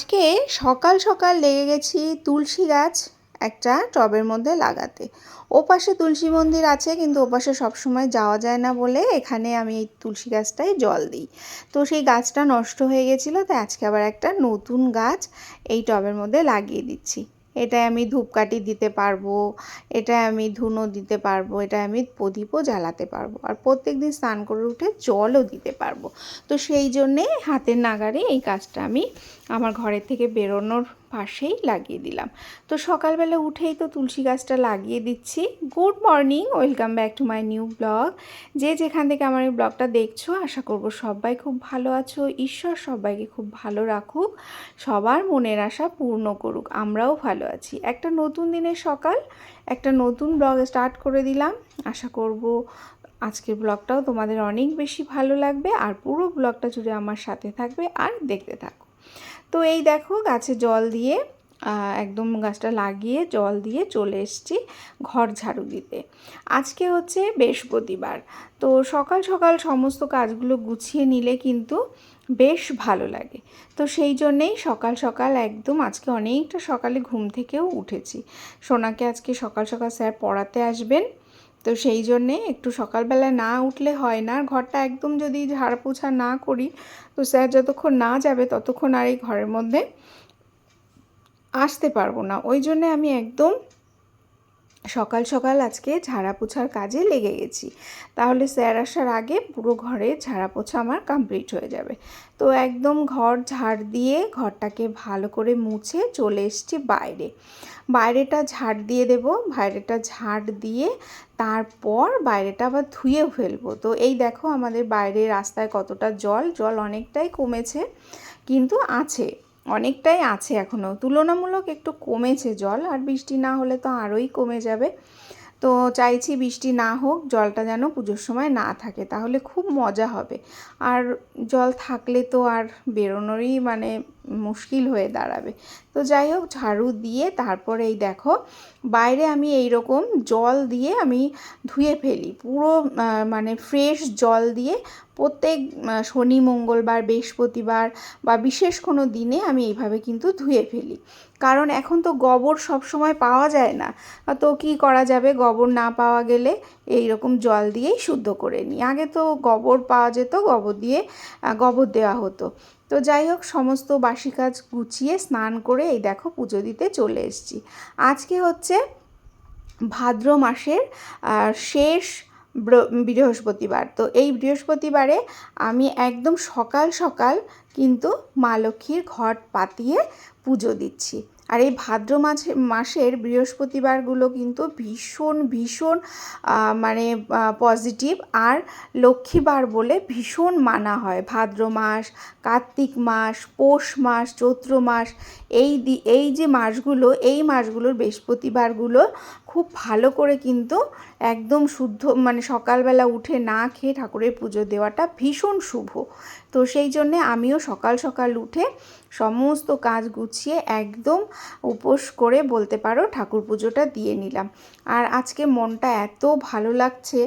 আজকে সকাল সকাল লেগে গেছি তুলসী গাছ একটা টবের মধ্যে লাগাতে। ওপাশে তুলসী মন্দির আছে, কিন্তু ওপাশে সবসময় যাওয়া যায় না বলে এখানে আমি এই তুলসী গাছটায় জল দিই। তো সেই গাছটা নষ্ট হয়ে গেছিল, তাই আজকে আবার একটা নতুন গাছ এই টবের মধ্যে লাগিয়ে দিচ্ছি। এটায় আমি ধূপকাঠি দিতে পারব, এটায় আমি ধুনো দিতে পারব, এটায় আমি প্রদীপও জ্বালাতে পারব আর প্রত্যেক দিন স্নান করে উঠে জলও দিতে পারব। তো সেই জন্যে হাতের নাগারে এই কাজটা আমি আমার ঘরের থেকে বেরোনোর পাশেই লাগিয়ে দিলাম। তো সকালবেলা উঠেই তো তুলসী গাছটা লাগিয়ে দিচ্ছি। Good morning, welcome back to my new blog. যে যেখান থেকে আমার এই ব্লগটা দেখছ, আশা করব সবাই খুব ভালো আছো। ঈশ্বর সবাইকে খুব ভালো রাখুক, সবার মনের আশা পূর্ণ করুক। আমরাও ভালো আছি। একটা নতুন দিনের সকাল, একটা নতুন ব্লগ স্টার্ট করে দিলাম। আশা করব আজকের ব্লগটাও তোমাদের অনেক বেশি ভালো লাগবে আর পুরো ব্লগটা জুড়ে আমার সাথে থাকবে আর দেখতে থাকো। তো এই দেখো গাছে জল দিয়ে একদম গাছটা লাগিয়ে জল দিয়ে চলে এসেছি ঘর ঝাড়ু দিতে। আজকে হচ্ছে বৃহস্পতিবার। তো সকাল সকাল সমস্ত কাজগুলো গুছিয়ে নিলে কিন্তু বেশ ভালো লাগে। তো সেই জন্যেই সকাল সকাল একদম আজকে অনেকটা সকালে ঘুম থেকেও উঠেছি। সোনাকে আজকে সকাল সকাল স্যার পড়াতে আসবেন। তো সেই জন্যে একটু সকালবেলা না উঠলে হয় না। ঘরটা একদম যদি ঝাড় পোছা না করি, তো স্যার যতক্ষণ না যাবে ততক্ষণ আর এই ঘরের মধ্যে আসতে পারব না। ওই জন্যে আমি একদম সকাল সকাল আজকে ঝাড়া পোছার কাজে লেগে গেছি। তাহলে স্যার আসার আগে পুরো ঘরে ঝাড়া পোছা আমার কমপ্লিট হয়ে যাবে। তো একদম ঘর ঝাড় দিয়ে ঘরটাকে ভালো করে মুছে চলে এসছি বাইরে। বাইরেটা ঝাড় দিয়ে দেব, বাইরেটা ঝাড় দিয়ে তারপর বাইরেটা আবার ধুয়ে ফেলব। তো এই দেখো আমাদের বাইরে রাস্তায় কতটা জল জল অনেকটাই কমেছে, কিন্তু আছে। অনেকটাই আছে এখনও তুলনামূলক একটু কমেছে জল, আর বৃষ্টি না হলে তো আরোই কমে যাবে। তো চাইছি বৃষ্টি না হোক, জলটা যেন পুজোর সময় না থাকে, তাহলে খুব মজা হবে। আর জল থাকলে তো আর বেরোনোরই মানে মুশকিল হয়ে দাঁড়াবে। তো যাই হোক, ঝাড়ু দিয়ে তারপরে এই দেখো, বাইরে আমি এই রকম জল দিয়ে আমি ধুয়ে ফেলি। পুরো মানে ফ্রেশ জল দিয়ে প্রত্যেক শনি, মঙ্গলবার, বৃহস্পতিবার বা বিশেষ কোনো দিনে আমি এইভাবে কিন্তু ধুয়ে ফেলি। কারণ এখন তো গোবর সব সময় পাওয়া যায় না। তো কি করা যাবে? গোবর না পাওয়া গেলে এই রকম জল দিয়েই শুদ্ধ করে নিই আগে তো গোবর পাওয়া যেত, গোবর দিয়ে গোবর দেওয়া হতো। তো যাই হোক, সমস্ত বাসি কাজ গুছিয়ে স্নান করে এই দেখো পুজো দিতে চলে এসেছি। আজকে হচ্ছে ভাদ্র মাসের শেষ বৃহস্পতিবার। তো এই বৃহস্পতিবারে আমি একদম সকাল সকাল কিন্তু মা লক্ষ্মীর ঘট পাতিয়ে পুজো দিচ্ছি। আর এই ভাদ্র মাসে মাসের বৃহস্পতিবারগুলো কিন্তু ভীষণ ভীষণ মানে পজিটিভ আর লক্ষ্মীবার বলে ভীষণ মানা হয়। ভাদ্র মাস, কার্তিক মাস, পৌষ মাস, চৈত্র মাস, এই এই যে মাসগুলো, এই মাসগুলোর বৃহস্পতিবারগুলো খুব ভালো করে কিন্তু একদম শুদ্ধ মানে সকালবেলা উঠে না খেয়ে ঠাকুরের পুজো দেওয়াটা ভীষণ শুভ। তো সেই জন্যে আমিও সকাল সকাল উঠে সমস্ত কাজ গুছিয়ে একদম উপোস করে বলতে পারো ঠাকুর পুজোটা দিয়ে নিলাম। আর আজকে মনটা এত ভালো লাগছে,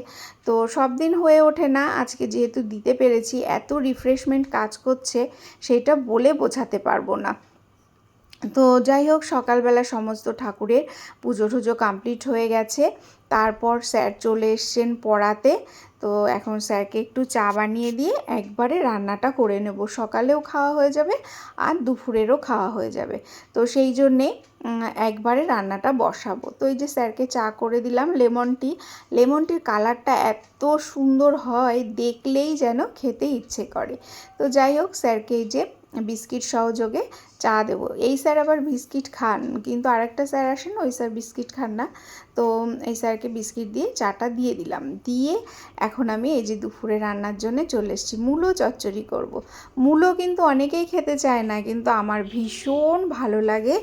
তো সব দিন হয়ে ওঠে না, আজকে যেহেতু দিতে পেরেছি, এত রিফ্রেশমেন্ট কাজ করছে, সেটা বলে বোঝাতে পারব না। তো যাই হোক, সকালবেলা সমস্ত ঠাকুরের পুজো টুজো কমপ্লিট হয়ে গেছে। তারপর স্যার চলে এসছেন পড়াতে। তো এখন স্যারকে একটু চা বানিয়ে দিয়ে একবারে রান্নাটা করে নেব। সকালেও খাওয়া হয়ে যাবে আর দুপুরেরও খাওয়া হয়ে যাবে। তো সেই জন্যে একবারে রান্নাটা বসাবো। তো এই যে স্যারকে চা করে দিলাম লেমন টি। লেমন টির কালারটা এত সুন্দর হয়, দেখলেই যেন খেতে ইচ্ছে করে। তো যাই হোক, স্যারকে এই যে বিস্কিট সহযোগে চা দেবো। এই স্যার আবার বিস্কিট খান, কিন্তু আরেকটা স্যার আসেন, ওই স্যার বিস্কিট খান না। তো এই স্যারকে বিস্কিট দিয়ে চাটা দিয়ে দিলাম। দিয়ে এখন আমি এই যে দুপুরে রান্নার জন্য চলে এসেছি, মূলো চচ্চড়ি করব। মূলো কিন্তু অনেকেই খেতে চায় না, কিন্তু আমার ভীষণ ভালো লাগে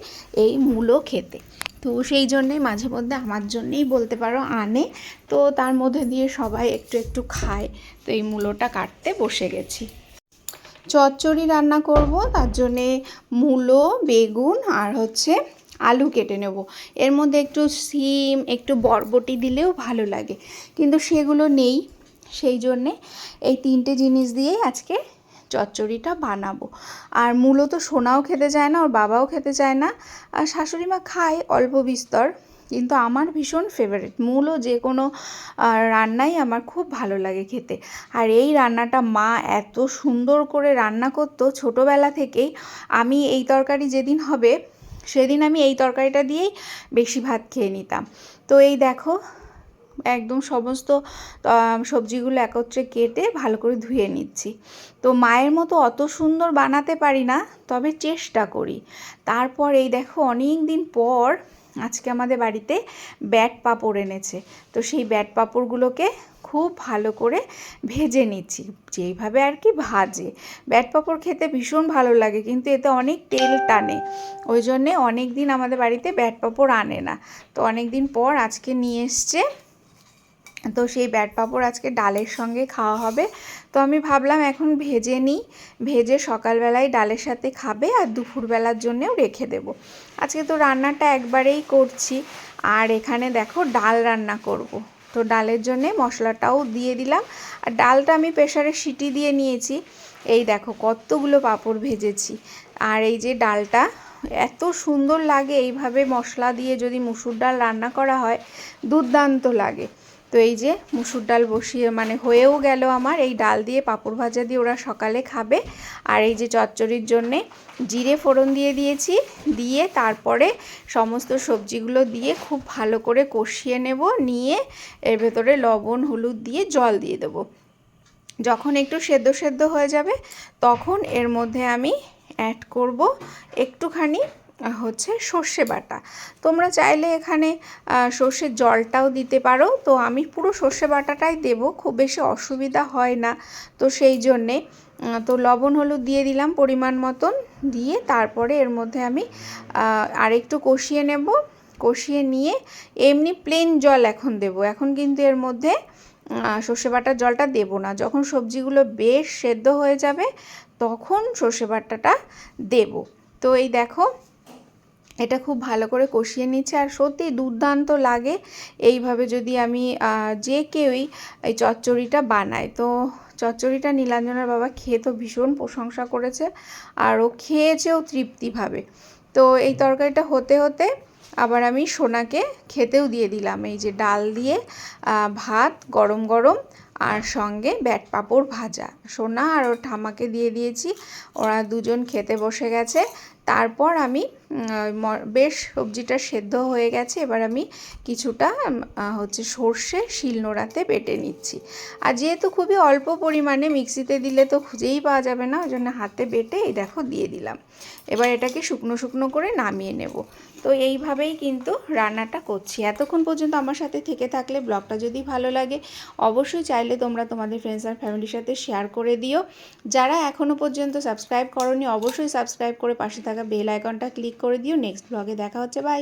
এই মূলো খেতে। তো সেই জন্যেই মাঝে মধ্যে আমার জন্যেই বলতে পারো আনে। তো তার মধ্যে দিয়ে সবাই একটু একটু খায়। তো এই মূলোটা কাটতে বসে গেছি। চচ্চড়ি রান্না করব, তার জন্যে মূলো, বেগুন আর হচ্ছে আলু কেটে নেব। এর মধ্যে একটু সিম, একটু বরবটি দিলেও ভালো লাগে। কিন্তু সেগুলো নেই, সেই জন্যে এই তিনটে জিনিস দিয়েই আজকে চচ্চড়িটা বানাবো। আর মূলত সোনাও খেতে চায় না, ওর বাবাও খেতে চায় না। আর শাশুড়ি মা খায় অল্প বিস্তর। কিন্তু আমার ভীষণ ফেভারিট মূলও যে কোনো রান্নাই আমার খুব ভালো লাগে খেতে। আর এই রান্নাটা মা এত সুন্দর করে রান্না করতো ছোটোবেলা থেকেই। আমি এই তরকারি যেদিন হবে, সেদিন আমি এই তরকারিটা দিয়েই বেশি ভাত খেয়ে নিতাম। তো এই দেখো, একদম সমস্ত সবজিগুলো একত্রে কেটে ভালো করে ধুয়ে নিচ্ছি। তো মায়ের মতো অত সুন্দর বানাতে পারি না, তবে চেষ্টা করি। তারপর এই দেখো অনেক দিন পর আজকে আমাদের বাড়িতে ব্যাট পাঁপড় এনেছে। তো সেই ব্যাট পাঁপড়গুলোকে খুব ভালো করে ভেজে নিচ্ছি। যেইভাবে আর কি ভাজে। ব্যাট পাঁপড় খেতে ভীষণ ভালো লাগে, কিন্তু এতে অনেক তেল টানে। ওই জন্যে অনেক দিন আমাদের বাড়িতে ব্যাট পাঁপড় আনে না। তো অনেক দিন পর আজকে নিয়ে এসছে তো সেই ব্যাট পাঁপড় আজকে ডালের সঙ্গে খাওয়া হবে। তো আমি ভাবলাম এখন ভেজে নিই। ভেজে সকালবেলায় ডালের সাথে খাবে আর দুপুরবেলার জন্যেও রেখে দেব। আজকে তো রান্নাটা একবারেই করছি। আর এখানে দেখো ডাল রান্না করব। তো ডালের জন্যে মশলাটাও দিয়ে দিলাম। আর ডালটা আমি প্রেশারে সিটি দিয়ে নিয়েছি। এই দেখো কতগুলো পাঁপড় ভেজেছি। আর এই যে ডালটা, এত সুন্দর লাগে এইভাবে মশলা দিয়ে যদি মুসুর ডাল রান্না করা হয়, দুর্দান্ত লাগে। তো এই যে মুসুর ডাল বসিয়ে মানে হয়েও গেল আমার, এই ডাল দিয়ে পাঁপড় ভাজা দিয়ে ওরা সকালে খাবে। আর এই যে চচ্চড়ির জন্যে জিরে ফোড়ন দিয়ে দিয়েছি, দিয়ে তারপরে সমস্ত সবজিগুলো দিয়ে খুব ভালো করে কষিয়ে নেব, নিয়ে এর ভেতরে লবণ, হলুদ দিয়ে জল দিয়ে দেবো। যখন একটু সেদ্ধ সেদ্ধ হয়ে যাবে, তখন এর মধ্যে আমি অ্যাড করব একটুখানি হচ্ছে সর্ষে বাটা। তোমরা চাইলে এখানে সর্ষের জলটাও দিতে পারো। তো আমি পুরো সর্ষে বাটাটাই দেব, খুব বেশি অসুবিধা হয় না। তো সেই জন্যে তো লবণ, হলুদ দিয়ে দিলাম পরিমাণ মতন। দিয়ে তারপরে এর মধ্যে আমি আরেকটু কষিয়ে নেব। কষিয়ে নিয়ে এমনি প্লেন জল এখন দেব। এখন কিন্তু এর মধ্যে সর্ষে বাটার জলটা দেব না। যখন সবজিগুলো বেশ সেদ্ধ হয়ে যাবে, তখন সর্ষে বাটাটা দেব। তো এই দেখো এটা খুব ভালো করে কষিয়ে নিচ্ছে। আর সত্যি দুর্দান্ত লাগে এইভাবে যদি আমি যে কেউই এই চচ্চড়িটা বানায়। তো চচ্চড়িটা নীলাঞ্জনার বাবা খেয়ে তো ভীষণ প্রশংসা করেছে আর ও খেয়েছেও তৃপ্তিভাবে। তো এই তরকারিটা হতে হতে আবার আমি সোনাকে খেতেও দিয়ে দিলাম। এই যে ডাল দিয়ে ভাত গরম গরম আর সঙ্গে ব্যাট পাঁপড় ভাজা। সোনা আর ওর ঠামাকে দিয়ে দিয়েছি। ওরা দুজন খেতে বসে গেছে। তারপর আমি বেশ সবজিটা সেদ্ধ হয়ে গেছে, এবার আমি কিছুটা হচ্ছে সর্ষে শিলনোড়াতে বেটে নিচ্ছি। আর যেহেতু খুবই অল্প পরিমাণে মিক্সিতে দিলে তো খুঁজেই পাওয়া যাবে না, ওই জন্য হাতে বেটে এই দেখো দিয়ে দিলাম। এবার এটাকে শুকনো শুকনো করে নামিয়ে নেব। তো এইভাবেই কিন্তু রান্নাটা করছি। এতক্ষণ পর্যন্ত আমার সাথে থেকে থাকলে ব্লগটা যদি ভালো লাগে, অবশ্যই চাইলে তোমরা তোমাদের ফ্রেন্ডস আর ফ্যামিলির সাথে শেয়ার করে দিও। যারা এখনও পর্যন্ত সাবস্ক্রাইব করনি, অবশ্যই সাবস্ক্রাইব করে পাশে থাকা বেল আইকনটা ক্লিক করে দিও। নেক্সট ব্লগে দেখা হচ্ছে বাই